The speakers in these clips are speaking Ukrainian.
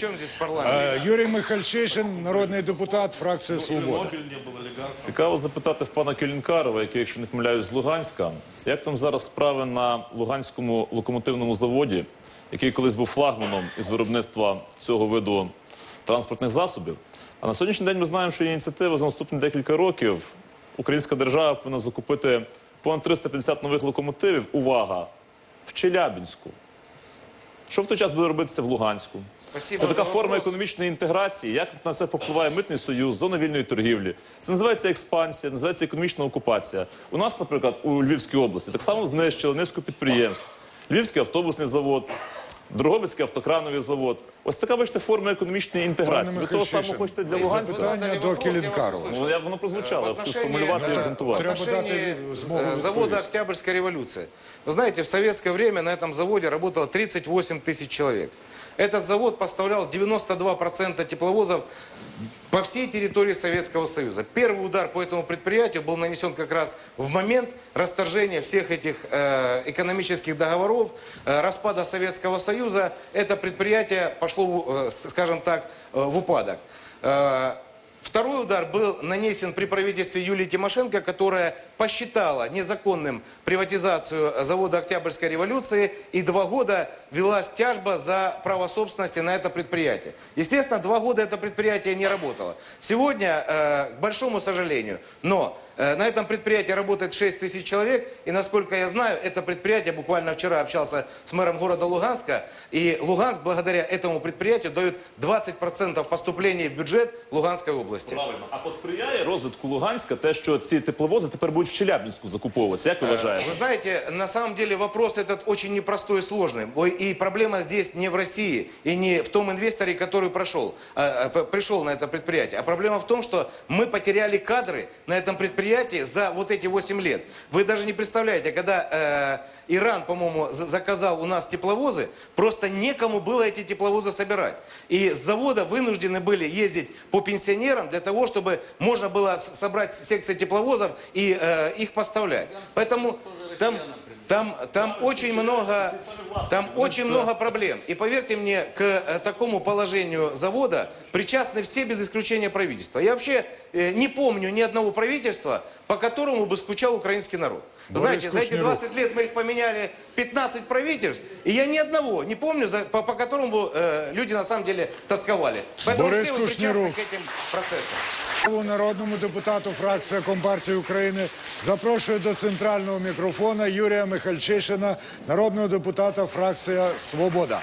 чем здесь парламент? Е, Юрій Михальчишин, народний депутат, фракція Свобода. Цікаво запитати в пана Келінкарова, який, якщо не помиляюсь, з Луганська. Як там зараз справи на Луганському локомотивному заводі, який колись був флагманом із виробництва цього виду транспортних засобів? А на сьогоднішній день ми знаємо, що є ініціатива за наступні декілька років. Українська держава повинна закупити понад 350 нових локомотивів. Увага! В Челябінську. Що в той час буде робитися в Луганську? Спасибо Це така форма вопрос. економічної інтеграції. Як на це впливає митний союз, зона вільної торгівлі? Це називається експансія, називається економічна окупація. У нас, наприклад, у Львівській області так само знищили низку підприємств. Львівський автобусний завод. Дрогобицький автокрановий завод. Ось така бачите форма економічної інтеграції. Ви того Михайлішин, самого хочете для ви Луганська? задали Питання до вопрос, я вас Келінкарова. услышал. Ну, як воно прозвучало, я В хочу отношении, сформулювати і э, аргументувати. Треба отношении, дати змогу э, завода відповісти. Октябрьской революции. Вы знаете, в советское время на этом заводе работало 38 тысяч человек. Этот завод поставлял 92% тепловозов по всей территории Советского Союза. Первый удар по этому предприятию был нанесен как раз в момент расторжения всех этих э, экономических договоров, э, распада Советского Союза. Это предприятие пошло, в, э, скажем так, э, в упадок. Э, Второй удар был нанесен при правительстве Юлии Тимошенко, которая посчитала незаконным приватизацию завода Октябрьской революции и два года велась тяжба за право собственности на это предприятие. Естественно, два года это предприятие не работало. Сегодня, э, к большому сожалению, но э, на этом предприятии работает 6 тысяч человек, и насколько я знаю, это предприятие, буквально вчера общался с мэром города Луганска, и Луганск благодаря этому предприятию дает 20% поступлений в бюджет Луганской области. Правильно. А посприяє розвитку Луганська те, що ці тепловози тепер будуть в Челябінську закуповуватися. Як ви вважаєте? Вы знаете, на самом деле вопрос этот очень непростой и сложный. Ой, И проблема здесь не в России и не в том инвесторе, который прошел, а, а, п- пришел на это предприятие. А проблема в том, что мы потеряли кадры на этом предприятии за вот эти 8 лет. Вы даже не представляете, когда э, Иран, по-моему, за- заказал у нас тепловозы, просто некому было эти тепловозы собирать. И с завода вынуждены были ездить по пенсионерам для того, чтобы можно было с- собрать секции тепловозов и э, их поставлять. Поэтому там, там, там очень много, там очень много проблем. И поверьте мне, к э, такому положению завода причастны все без исключения правительства. Я вообще э, не помню ни одного правительства, по которому бы скучал украинский народ. Вы Знаете, за эти Кушниров. 20 лет мы их поменяли 15 правительств, и я ни одного не помню, за- по, по которому бы э, люди на самом деле тосковали. Поэтому Борис все вы причастны к этим процессам. Народному депутату фракція Компартії України запрошую до центрального мікрофона Юрія Михальчишина, народного депутата фракція Свобода.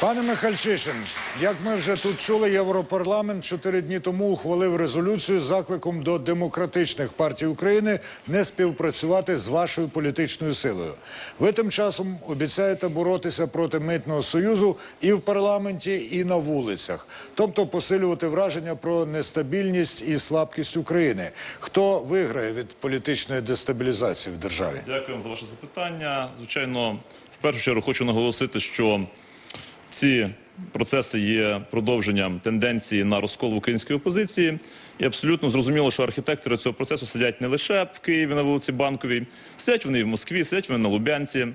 Пане Михальчишин, як ми вже тут чули, Європарламент чотири дні тому ухвалив резолюцію з закликом до демократичних партій України не співпрацювати з вашою політичною силою. Ви тим часом обіцяєте боротися проти митного союзу і в парламенті, і на вулицях, тобто посилювати враження про нестабільність і слабкість України. Хто виграє від політичної дестабілізації в державі? Дякую за ваше запитання. Звичайно, в першу чергу хочу наголосити, що ці процеси є продовженням тенденції на розкол в українській опозиції. І абсолютно зрозуміло, що архітектори цього процесу сидять не лише в Києві на вулиці Банковій, сидять вони і в Москві, сидять вони на Лубянці.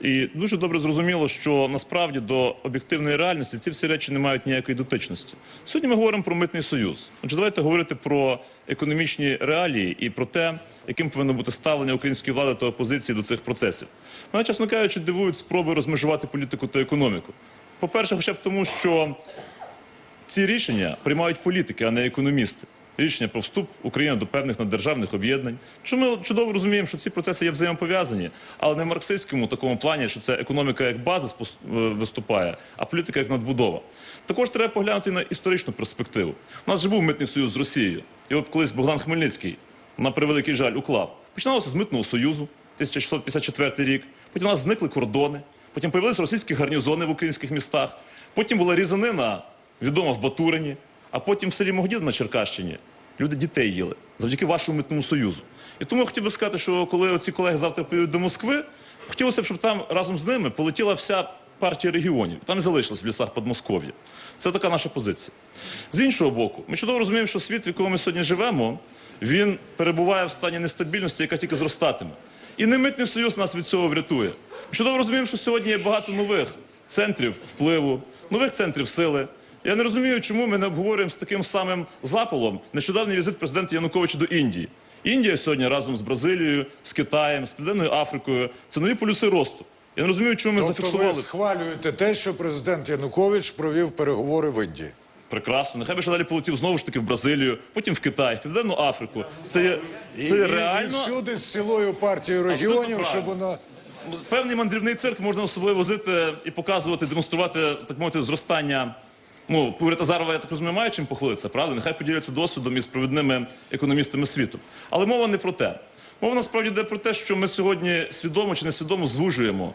І дуже добре зрозуміло, що насправді до об'єктивної реальності ці всі речі не мають ніякої дотичності. Сьогодні ми говоримо про митний союз. Отже, давайте говорити про економічні реалії і про те, яким повинно бути ставлення української влади та опозиції до цих процесів. Мене, чесно кажучи, дивують спроби розмежувати політику та економіку. По-перше, хоча б тому, що ці рішення приймають політики, а не економісти. Рішення про вступ України до певних наддержавних об'єднань. Що ми чудово розуміємо, що ці процеси є взаємопов'язані, але не в марксистському такому плані, що це економіка як база е, виступає, а політика як надбудова. Також треба поглянути на історичну перспективу. У нас же був митний союз з Росією. Його колись Богдан Хмельницький, на превеликий жаль, уклав. Починалося з митного союзу, 1654 рік. Потім у нас зникли кордони. Потім появилися російські гарнізони в українських містах. Потім була різанина відома в Батурині, а потім в селі Могдід на Черкащині люди дітей їли завдяки вашому митному союзу. І тому я хотів би сказати, що коли оці колеги завтра поїдуть до Москви, хотілося б, щоб там разом з ними полетіла вся партія регіонів. Там і залишилась в лісах Подмосков'я. Це така наша позиція. З іншого боку, ми чудово розуміємо, що світ, в якому ми сьогодні живемо, він перебуває в стані нестабільності, яка тільки зростатиме. І не митний союз нас від цього врятує. Ми чудово розуміємо, що сьогодні є багато нових центрів впливу, нових центрів сили. Я не розумію, чому ми не обговорюємо з таким самим запалом нещодавній візит президента Януковича до Індії. Індія сьогодні разом з Бразилією, з Китаєм, з Південною Африкою це нові полюси росту. Я не розумію, чому ми Тобто ви зафіксували схвалюєте те, що президент Янукович провів переговори в Індії. Прекрасно. Нехай би ще далі полетів знову ж таки в Бразилію, потім в Китай, в Південну Африку. Це є це є реально і всюди з цілою партією регіонів, щоб вона певний мандрівний цирк можна собою возити і показувати, демонструвати так мовити зростання. Ну, уряд Азарова, я так розумію, має чим похвалитися, правда? Нехай поділяться досвідом із провідними економістами світу. Але мова не про те. Мова насправді йде про те, що ми сьогодні свідомо чи несвідомо звужуємо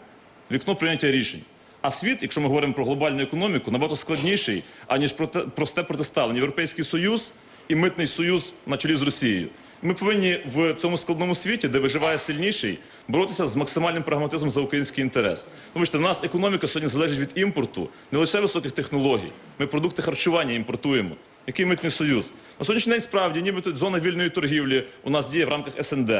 вікно прийняття рішень. А світ, якщо ми говоримо про глобальну економіку, набагато складніший, аніж проте, просте протиставлення. Європейський союз і митний союз на чолі з Росією. Ми повинні в цьому складному світі, де виживає сильніший, боротися з максимальним прагматизмом за український інтерес. Тому що в нас економіка сьогодні залежить від імпорту, не лише високих технологій. Ми продукти харчування імпортуємо. Який митний союз? На сьогоднішній день справді, нібито зона вільної торгівлі у нас діє в рамках СНД.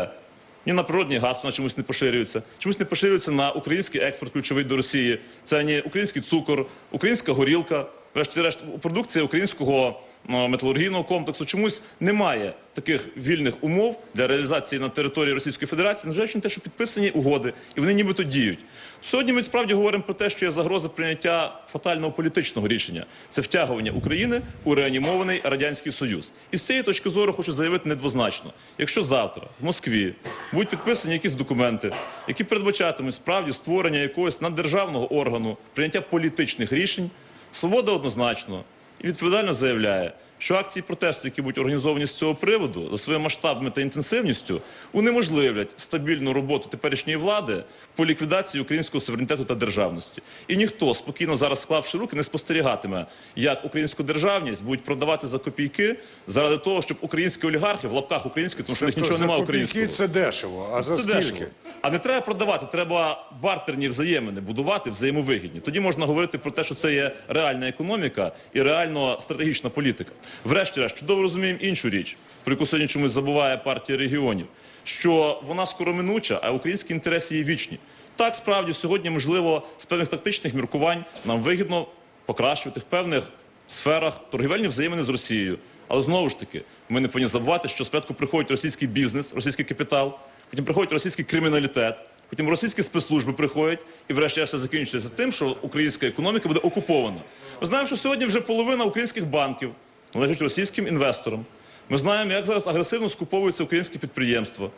Ні на природний газ вона чомусь не поширюється. Чомусь не поширюється на український експорт ключовий до Росії. Це ні український цукор, українська горілка, врешті-решт, продукція українського е, металургійного комплексу. Чомусь немає таких вільних умов для реалізації на території Російської Федерації, незважаючи на те, що підписані угоди, і вони нібито діють. Сьогодні ми справді говоримо про те, що є загроза прийняття фатального політичного рішення. Це втягування України у реанімований радянський союз. І з цієї точки зору хочу заявити недвозначно: якщо завтра в Москві будуть підписані якісь документи, які передбачатимуть справді створення якогось наддержавного органу прийняття політичних рішень, свобода однозначно. І відповідально заявляє, що акції протесту, які будуть організовані з цього приводу, за своїми масштабами та інтенсивністю, унеможливлять стабільну роботу теперішньої влади по ліквідації українського суверенітету та державності. І ніхто спокійно зараз склавши руки, не спостерігатиме, як українську державність будуть продавати за копійки заради того, щоб українські олігархи в лапках українські, тому що них нічого немає копійки українського. це дешево. А за Це скільки? дешево. А не треба продавати, треба бартерні взаємини будувати взаємовигідні. Тоді можна говорити про те, що це є реальна економіка і реально стратегічна політика. Врешті-решт, чудово розуміємо іншу річ, про яку сьогодні чомусь забуває партія регіонів, що вона скороминуча, а українські інтереси є вічні. Так, справді, сьогодні, можливо, з певних тактичних міркувань нам вигідно покращувати в певних сферах торгівельні взаємини з Росією. Але знову ж таки, ми не повинні забувати, що спочатку приходить російський бізнес, російський капітал, потім приходить російський криміналітет, потім російські спецслужби приходять, і врешті все закінчується тим, що українська економіка буде окупована. Ми знаємо, що сьогодні вже половина українських банків належить російським інвесторам. Ми знаємо, як зараз агресивно скуповуються українські підприємства.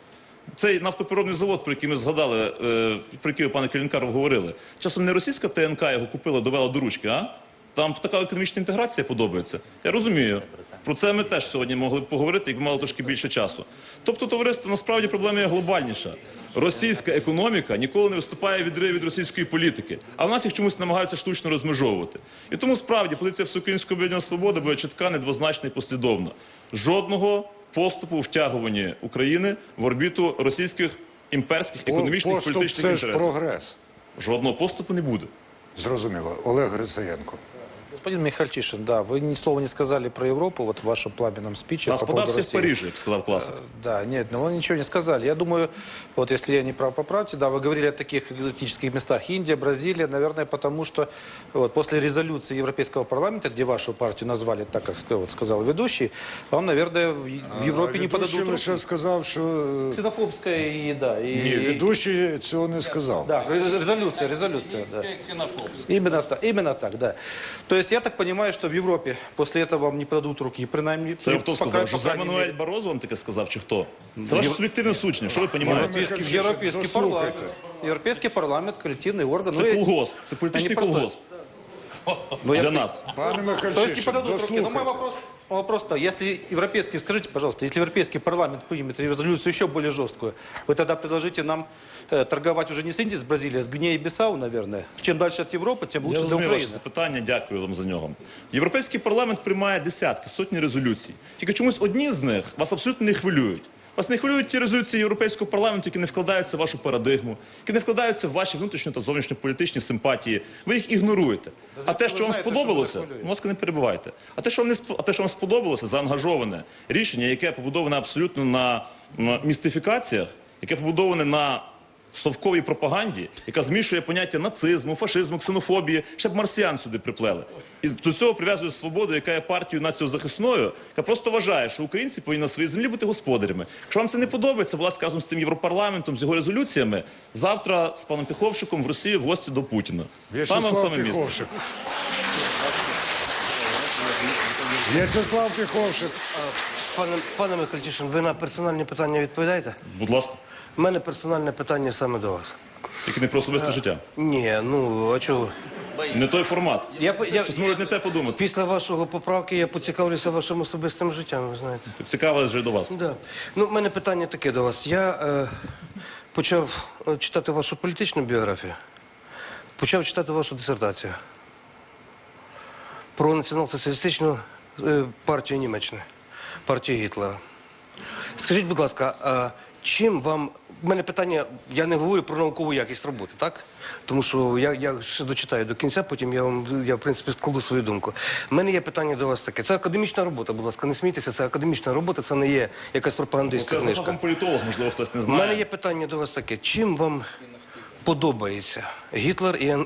Цей нафтопереробний завод, про який ми згадали, е, про який пане Келінкаров, говорили, часом не російська ТНК його купила, довела до ручки, а? Там така економічна інтеграція подобається. Я розумію. Про це ми теж сьогодні могли б поговорити, якби мали трошки більше часу. Тобто, товариство, насправді проблема є глобальніша. Російська економіка ніколи не виступає від від російської політики, а в нас їх чомусь намагаються штучно розмежовувати. І тому справді позиція Всеукраїнського об'єднання свобода буде чітка, недвозначна і послідовна. Жодного поступу у втягуванні України в орбіту російських імперських економічних Поступ політичних це ж прогрес. Жодного поступу не буде. Зрозуміло. Олег Грицаєнко. Господин Михальчишин, да, вы ни слова не сказали про Европу вот в вашем пламенном спиче. Нас по поводу подався в России. Парижі, як сказав класик. Да, нет, ну вы ничего не сказали. Я думаю, вот если я не прав, поправьте, да, вы говорили о таких экзотических местах. Индия, Бразилия, наверное, потому что вот, после резолюции Европейского парламента, где вашу партию назвали так, как вот, сказал ведущий, вам, наверное, в, в Европе не Ведущий подадут руку. лише сказав, що е, Ксенофобская и, да, и... ні, ведущий цього не сказав. Да, рез- резолюция, резолюция. Да. Именно так, именно так, да. То есть я так понимаю, что в Европе после этого вам не подадут руки, принаймні. Це при- хто сказав? крайней Мануель мере. Барозо вам таке сказав, чи хто? Це ваше суб'єктивне сучення. Що ви розумієте? Европейский, Михайло парламент. європейський парламент, коллективный орган. Це Ну, я- колгосп, це політичний колгосп Ну, для нас. Пане То есть не Михальчишин, руки. Но мой дослухайте. вопрос, вопрос то, если европейский, скажите, пожалуйста, если европейский парламент примет резолюцию еще более жесткую, вы тогда предложите нам э, торговать уже не с Индией, с Бразилией, а с Гвинеей и Бисау, наверное. Чем дальше от Европы, тем лучше Я для розумію ваше Украины. запитання, дякую вам за нього. Європейський парламент приймає десятки, сотні резолюцій. Тільки чомусь одні з них вас абсолютно не хвилюють. Вас не хвилюють ті резолюції Європейського парламенту, які не вкладаються в вашу парадигму, які не вкладаються в ваші внутрішньо та зовнішньополітичні симпатії. Ви їх ігноруєте. А те, що вам сподобалося, вас ласка, не перебувайте. А те, що вам не а те, що вам сподобалося, заангажоване рішення, яке побудоване абсолютно на, на містифікаціях, яке побудоване на совковій пропаганді, яка змішує поняття нацизму, фашизму, ксенофобії, щоб марсіян сюди приплели. І до цього прив'язує свободу, яка є партією націозахисною, яка просто вважає, що українці повинні на своїй землі бути господарями. Якщо вам це не подобається, будь ласка, разом з цим європарламентом, з його резолюціями, завтра з паном Піховшиком в Росію в гості до Путіна. Там вам саме місце. Піховшик. В'ячеслав Піховшик. Пане, пане Михайлішин, ви на персональні питання відповідаєте? Будь ласка, У мене персональне питання саме до вас. тільки не про особисте життя. Ні, ну а чого? Не той формат. Я, по- я, Щось можуть не те подумати. Після вашого поправки я поцікавлюся вашим особистим життям, ви знаєте. Цікаво вже до вас. Да. Ну, в мене питання таке до вас. Я е, почав е, читати вашу політичну біографію, почав читати вашу дисертацію про націонал-соціалістичну е, партію Німеччини, партію Гітлера. Скажіть, будь ласка, а чим вам. У мене питання, я не говорю про наукову якість роботи, так? Тому що я, я ще дочитаю до кінця, потім я вам я, в принципі складу свою думку. У мене є питання до вас таке. Це академічна робота, будь ласка, не смійтеся, це академічна робота, це не є якась пропагандистська ну, книжка. фахом політолог, можливо, хтось не У знає. мене є питання до вас таке. Чим вам подобається Гітлер і Н-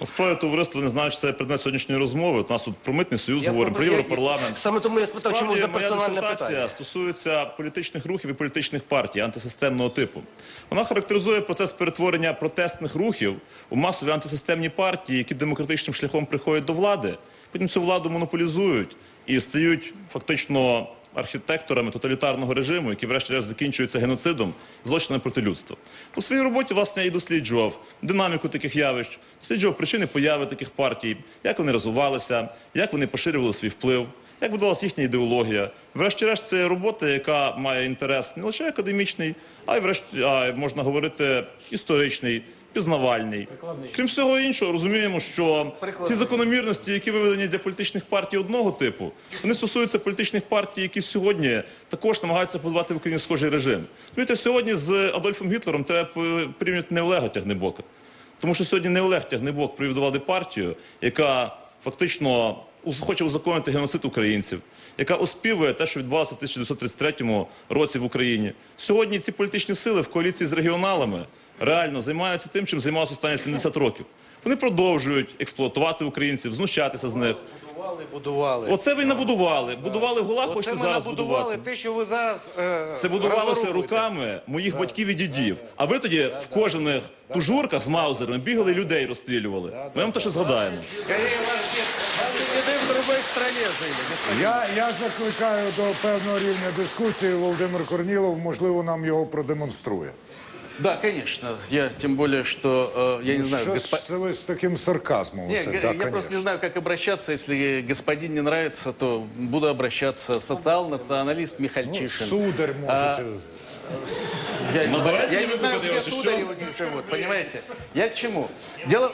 Насправді товариство не знає, що це предмет сьогоднішньої розмови. От нас тут про митний союз говоримо, про європарламент. Саме тому я спитав, чому за персональне питання. стосується політичних рухів і політичних партій антисистемного типу. Вона характеризує процес перетворення протестних рухів у масові антисистемні партії, які демократичним шляхом приходять до влади, потім цю владу монополізують і стають фактично архітекторами тоталітарного режиму, який врешті-решт закінчується геноцидом, злочинами проти людства. У своїй роботі власне я і досліджував динаміку таких явищ, досліджував причини появи таких партій, як вони розвивалися, як вони поширювали свій вплив. Як будувалася їхня ідеологія? Врешті-решт, це робота, яка має інтерес не лише академічний, а й врешті, а можна говорити історичний, пізнавальний. Крім всього іншого, розуміємо, що ці закономірності, які виведені для політичних партій одного типу, вони стосуються політичних партій, які сьогодні також намагаються подавати в Україні схожий режим. Розумієте, сьогодні з Адольфом Гітлером треба порівняти не Олега Тягнебока. Тому що сьогодні не Олег Тягнебок привів до влади партію, яка фактично хоче узаконити геноцид українців, яка оспівує те, що відбувалося в 1933 році в Україні. Сьогодні ці політичні сили в коаліції з регіоналами реально займаються тим, чим займалися останні 70 років. Вони продовжують експлуатувати українців, знущатися з них. Будували, будували. Оце ви і набудували. Будували гула, Оце хочете ми зараз набудували будувати. те, що ви зараз е, Це будувалося розворовуєте. руками моїх батьків і дідів. А ви тоді в кожаних тужурках з маузерами бігали і людей розстрілювали. Ми вам то ще згадаємо. Скорее, ваш дед в другой стране жили. господин. Я, я закликаю до певного рівня дискусії. Володимир Корнілов, можливо, нам його продемонструє. Да, конечно. Я тем более, что э, я не знаю, Що госпо- ж це ви з таким сарказмом? Не, усе? г- Да, я просто не конечно. знаю, как обращаться. Если господин не нравится, то буду обращаться. Социал-националист Михальчишин. Сударь, можете. Я, Ну, давайте я не знаю, где сударь его не живут, понимаете? Я к чему? Дело,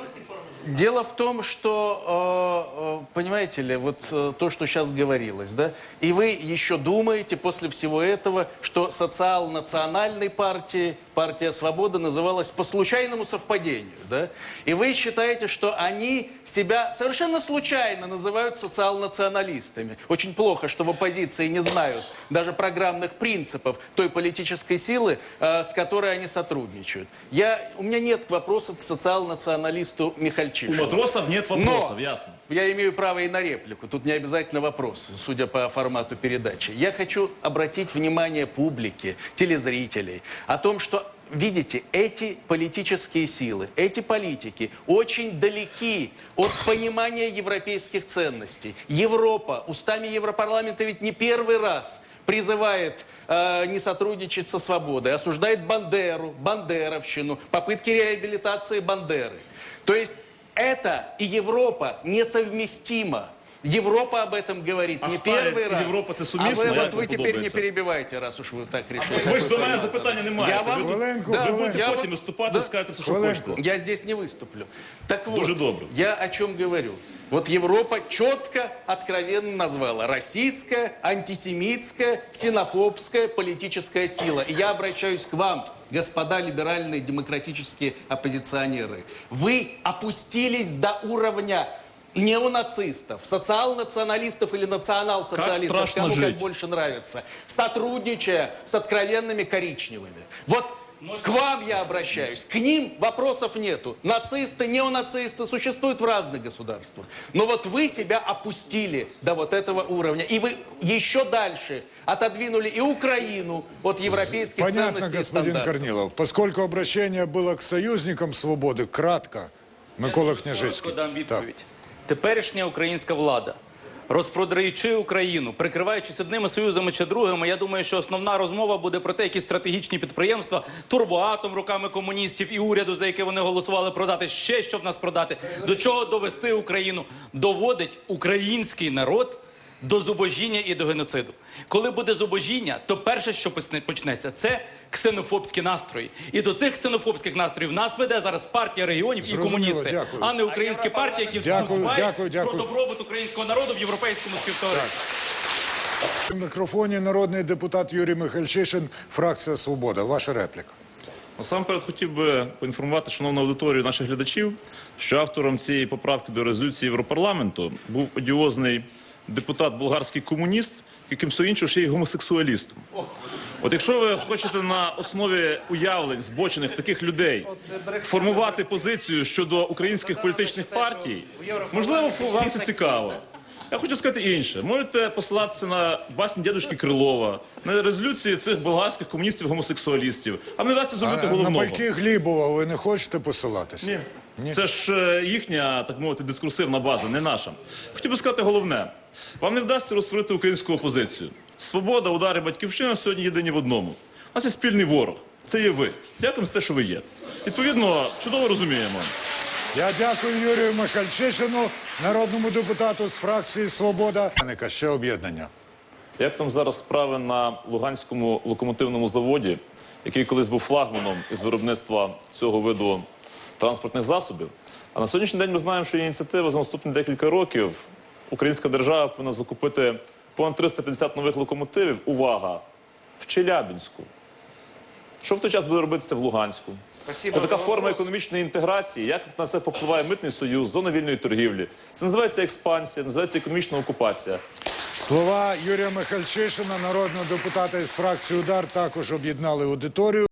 дело в том, что, э, э, понимаете ли, вот э, то, что сейчас говорилось, да, и вы еще думаете после всего этого, что социал-национальной партии, партия «Свобода» называлась по случайному совпадению, да, и вы считаете, что они себя совершенно случайно называют социал-националистами. Очень плохо, что в оппозиции не знают даже программных принципов той политической силы, э, с которой они сотрудничают. Я, у меня нет вопросов к социал-националисту У Михальчишину. матросов нет вопросов, ясно. Я имею право и на реплику. Тут не обязательно вопрос, судя по формату передачи. Я хочу обратить внимание публики, телезрителей о том, что Видите, эти политические силы, эти политики очень далеки от понимания европейских ценностей. Европа устами Европарламента ведь не первый раз призывает э, не сотрудничать со свободой, осуждает Бандеру, Бандеровщину, попытки реабилитации Бандеры. То есть это и Европа несовместимо. Европа об этом говорит А не Сталин первый и раз. Европа это а совместно, вы, як вот вам вы теперь не подобається? перебивайте, раз уж вы так решили. ви ж до мене запитання не маєте. Я вам... Ви Хвилинку, Да, хвилинку. Будете я потім вот- виступати, да. скажете все, що Хвилинку. хочете. Я здесь не выступлю. Так вот, Дуже добре. я о чем говорю. Вот Европа четко, откровенно назвала российская, антисемитская, ксенофобская политическая сила. И я обращаюсь к вам, господа либеральные демократические оппозиционеры. Вы опустились до уровня неонацистов, социал-националистов или национал-социалистов, Как кому жить. как больше нравится, сотрудничая с откровенными коричневыми. Вот К вам я обращаюсь. К ним вопросов нету. Нацисты, неонацисты существуют в разных государствах. Но вот вы себя опустили до вот этого уровня. И вы еще дальше отодвинули и Украину от европейских Понятно, ценностей и господин стандартов. Корнилов. Поскольку обращение было к союзникам свободы, кратко, Микола Княжицький. Дам Так. Теперішня українська влада, розпродаючи Україну, прикриваючись одними союзами чи другими, я думаю, що основна розмова буде про те, які стратегічні підприємства, турбоатом руками комуністів і уряду, за яке вони голосували продати, ще що в нас продати, до чого довести Україну, доводить український народ. До зубожіння і до геноциду. Коли буде зубожіння, то перше, що почнеться, це ксенофобські настрої. І до цих ксенофобських настроїв нас веде зараз партія регіонів і комуністи, дякую. а не українські партії, які Дякую, дбають дякую, дякую. про добробут українського народу в європейському співтоваристві. В мікрофоні народний депутат Юрій Михальчишин, фракція Свобода. Ваша репліка. Насамперед хотів би поінформувати шановну аудиторію наших глядачів, що автором цієї поправки до резолюції Європарламенту був одіозний депутат болгарський комуніст, яким все іншого ще й гомосексуалістом. От якщо ви хочете на основі уявлень збочених таких людей формувати позицію щодо українських політичних партій, можливо, вам це цікаво. Я хочу сказати інше. Можете посилатися на басні дядюшки Крилова, на резолюції цих болгарських комуністів-гомосексуалістів, а не дасть зробити А, на головного. пайки Глібова ви не хочете посилатися? Ні. Це ж е, їхня, так мовити, дискурсивна база, не наша. Хотів би сказати головне. Вам не вдасться розсварити українську опозицію. Свобода, удари, батьківщина сьогодні єдині в одному. У нас є спільний ворог. Це є ви. Дякуємо за те, що ви є. Відповідно, чудово розуміємо. Я дякую Юрію Михальчишину, народному депутату з фракції Свобода. Ника, Ще об'єднання. Як там зараз справи на Луганському локомотивному заводі, який колись був флагманом із виробництва цього виду транспортних засобів? А на сьогоднішній день ми знаємо, що є ініціатива за наступні декілька років. Українська держава повинна закупити понад 350 нових локомотивів. Увага! В Челябінську. Що в той час буде робитися в Луганську? Спасибо Це така форма вопрос. економічної інтеграції. Як на це попливає митний союз, зона вільної торгівлі? Це називається експансія, називається економічна окупація. Слова Юрія Михальчишина, народного депутата із фракції Удар, також об'єднали аудиторію.